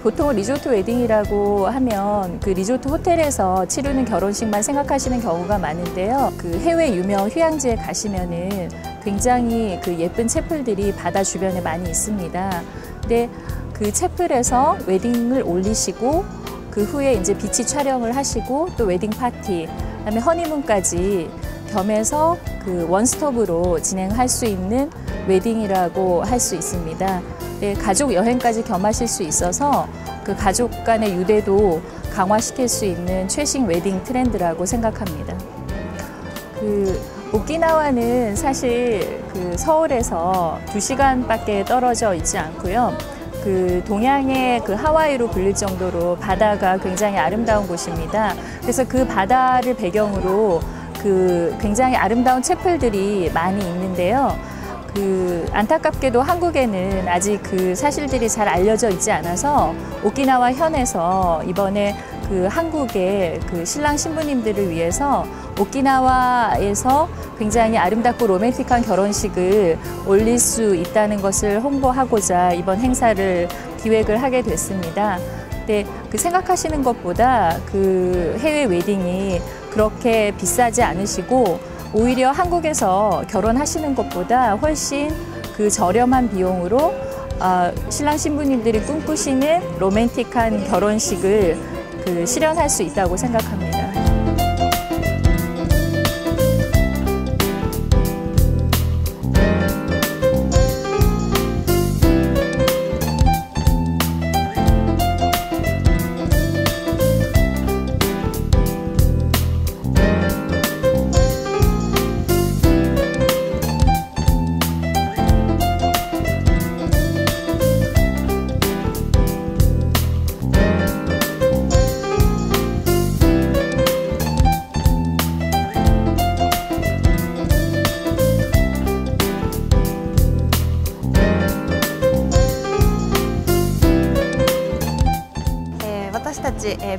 그 보통 리조트 웨딩이라고 하면 그 리조트 호텔에서 치르는 결혼식만 생각하시는 경우가 많은데요. 그 해외 유명 휴양지에 가시면은 굉장히 그 예쁜 채플들이 바다 주변에 많이 있습니다. 근데 그 채플에서 웨딩을 올리시고 그 후에 이제 비치 촬영을 하시고 또 웨딩 파티, 그다음에 허니문까지 겸해서 그 원스톱으로 진행할 수 있는 웨딩이라고 할 수 있습니다. 네, 가족 여행까지 겸하실 수 있어서 그 가족 간의 유대도 강화시킬 수 있는 최신 웨딩 트렌드라고 생각합니다. 그 오키나와는 사실 그 서울에서 두시간밖에 떨어져 있지 않고요. 그 동양의 그 하와이로 불릴 정도로 바다가 굉장히 아름다운 곳입니다. 그래서 그 바다를 배경으로 그 굉장히 아름다운 채플들이 많이 있는데요. 그 안타깝게도 한국에는 아직 그 사실들이 잘 알려져 있지 않아서 오키나와 현에서 이번에 그 한국의 그 신랑 신부님들을 위해서 오키나와에서 굉장히 아름답고 로맨틱한 결혼식을 올릴 수 있다는 것을 홍보하고자 이번 행사를 기획을 하게 됐습니다. 근데 그 생각하시는 것보다 그 해외 웨딩이 그렇게 비싸지 않으시고 오히려 한국에서 결혼하시는 것보다 훨씬 그 저렴한 비용으로 어, 신랑 신부님들이 꿈꾸시는 로맨틱한 결혼식을 그 실현할 수 있다고 생각합니다.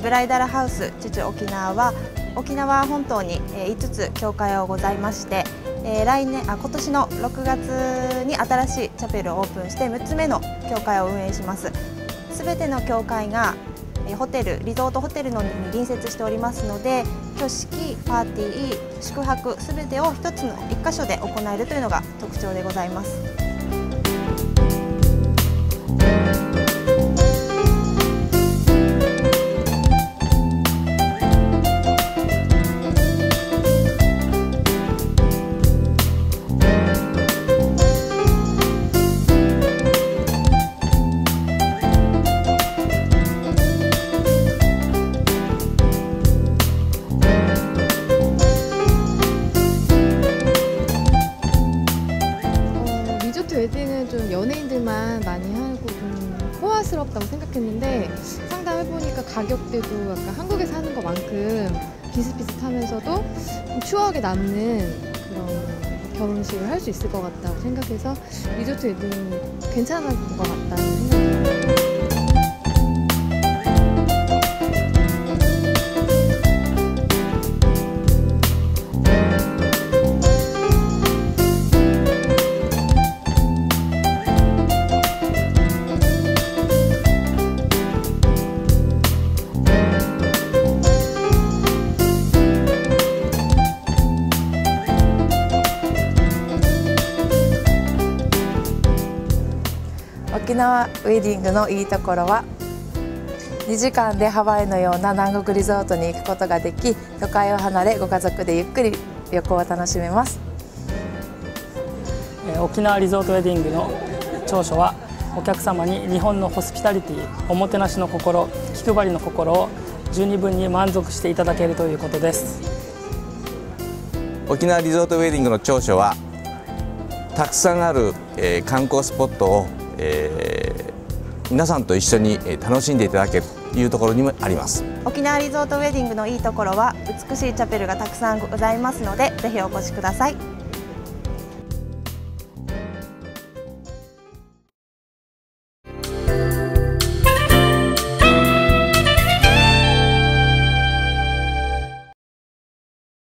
ブライダルハウスチュチュ沖縄は沖縄本島に、5つ教会をございまして、来年あ今年の6月に新しいチャペルをオープンして6つ目の教会を運営します。すべての教会がホテルリゾートホテルのに隣接しておりますので挙式パーティー宿泊すべてを一つの一箇所で行えるというのが特徴でございます。 호화스럽다고 생각했는데 상담해보니까 가격대도 약간 한국에서 하는 것만큼 비슷비슷하면서도 좀 추억에 남는 그런 결혼식을 할 수 있을 것 같다고 생각해서 리조트 웨딩 괜찮은 것 같다는 생각이 沖縄ウェディングのいいところは2時間でハワイのような南国リゾートに行くことができ都会を離れご家族でゆっくり旅行を楽しめます。えー沖縄リゾートウェディングの長所はお客様に日本のホスピタリティおもてなしの心気配りの心を十二分に満足していただけるということです。沖縄リゾートウェディングの長所はたくさんある、えー観光スポットを、えー皆さんと一緒に楽しんでいただけるというところにもあります。沖縄リゾートウェディングのいいところは美しいチャペルがたくさんございますのでぜひお越しください。